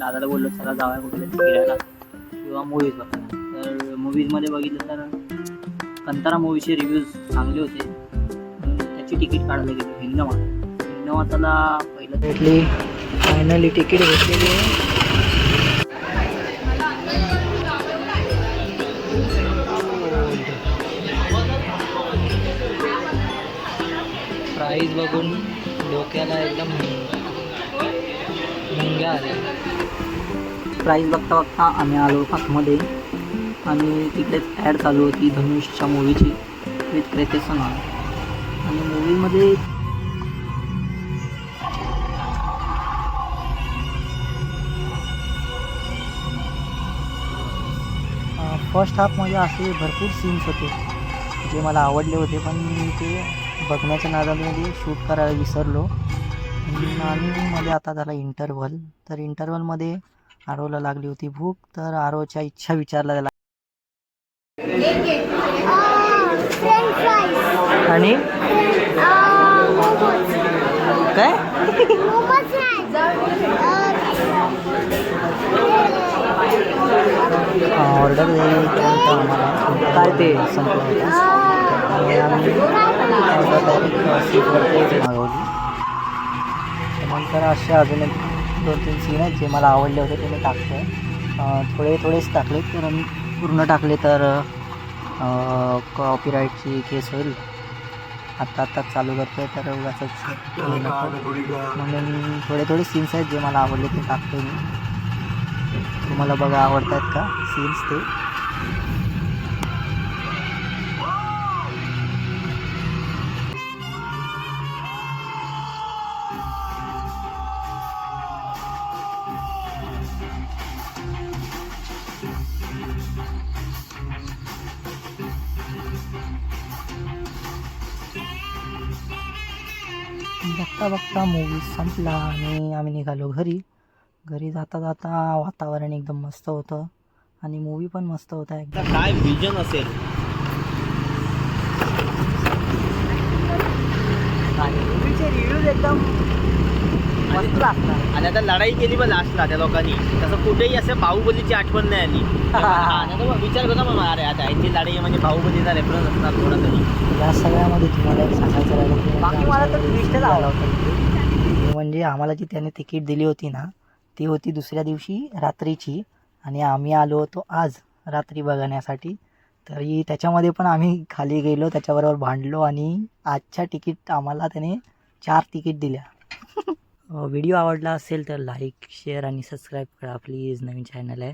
दादाला बोललो चला जाऊया कुठे फिरायला किंवा मूवीज बघायला. तर मूवीजमध्ये बघितलं तर कंतारा मूवीचे रिव्ह्यूज चांगले होते त्याची तिकीट काढायला गेलो हिंदवा हिंदमाताला पहिलं भेटली फायनली तिकीट भेटलेली आहे. प्राईज बघून डोक्याला एकदम मुंग्या आल्या. प्राईज बघता बघता आम्ही आलो आतमध्ये आणि तिकडेच ॲड चालू होती धनुषच्या मूवीची विथ क्रेतेसन आणि मूवीमध्ये फर्स्ट हाफमध्ये असे भरपूर सीन्स होते जे मला आवडले होते पण मी ते बघण्याच्या नादामध्ये शूट करायला विसरलो. आणि मध्ये आता झाला इंटरवल तर इंटरवलमध्ये आरोला लागली होती भूक तर आरोच्या इच्छा विचारला त्याला आणि? काय? ऑर्डर आम्हाला. काय ते? संपलं होतं. आणि आम्ही ऑर्डर डायरेक्ट मागवली नंतर असे अजून एक दोन तीन सीन आहेत जे मला आवडले होते ते मी टाकतो आहे थोडे थोडेच टाकले तर मी पूर्ण टाकले तर कॉपीराईटची केस होईल. आत्ता आत्ताच चालू करतो आहे तर उगाचच म्हणून थोडे थोडे सीन्स आहेत जे मला आवडले ते टाकतो मी. तुम्हाला बघा आवडतात का? सीन्स ते. बघता बघता मूवी संपला आणि आम्ही निघालो घरी. घरी जाता जाता वातावरण एकदम मस्त होतं आणि मूवी पण मस्त होता एकदम. काय विजन असेल? मूवीचे रिव्ह्यूज एकदम मस्त आणि आता लढाई केली बघ लास्टला त्या लोकांनी. तसं कुठेही असं बाहुबलीची आठवण नाही आली. हा, विचार करतो मग अरे आता यांची लढाई म्हणजे बाहुबलीचा रेफरन्स असणार थोडा तरी या सगळ्यामध्ये तुम्हाला एक सांगायचं राहिलं बाकी मला होता म्हणजे आम्हाला जी त्याने तिकीट दिली होती ना ती होती दुसऱ्या दिवशी रात्रीची. आणि आम्ही आलो होतो आज रात्री बघण्यासाठी. तरी त्याच्यामध्ये पण आम्ही खाली गेलो त्याच्याबरोबर भांडलो आणि आजच्या तिकीट आम्हाला त्याने चार तिकीट दिल्या. व्हिडिओ आवडला असेल तर लाईक शेअर आणि सबस्क्राईब करा प्लीज नवीन चॅनल आहे.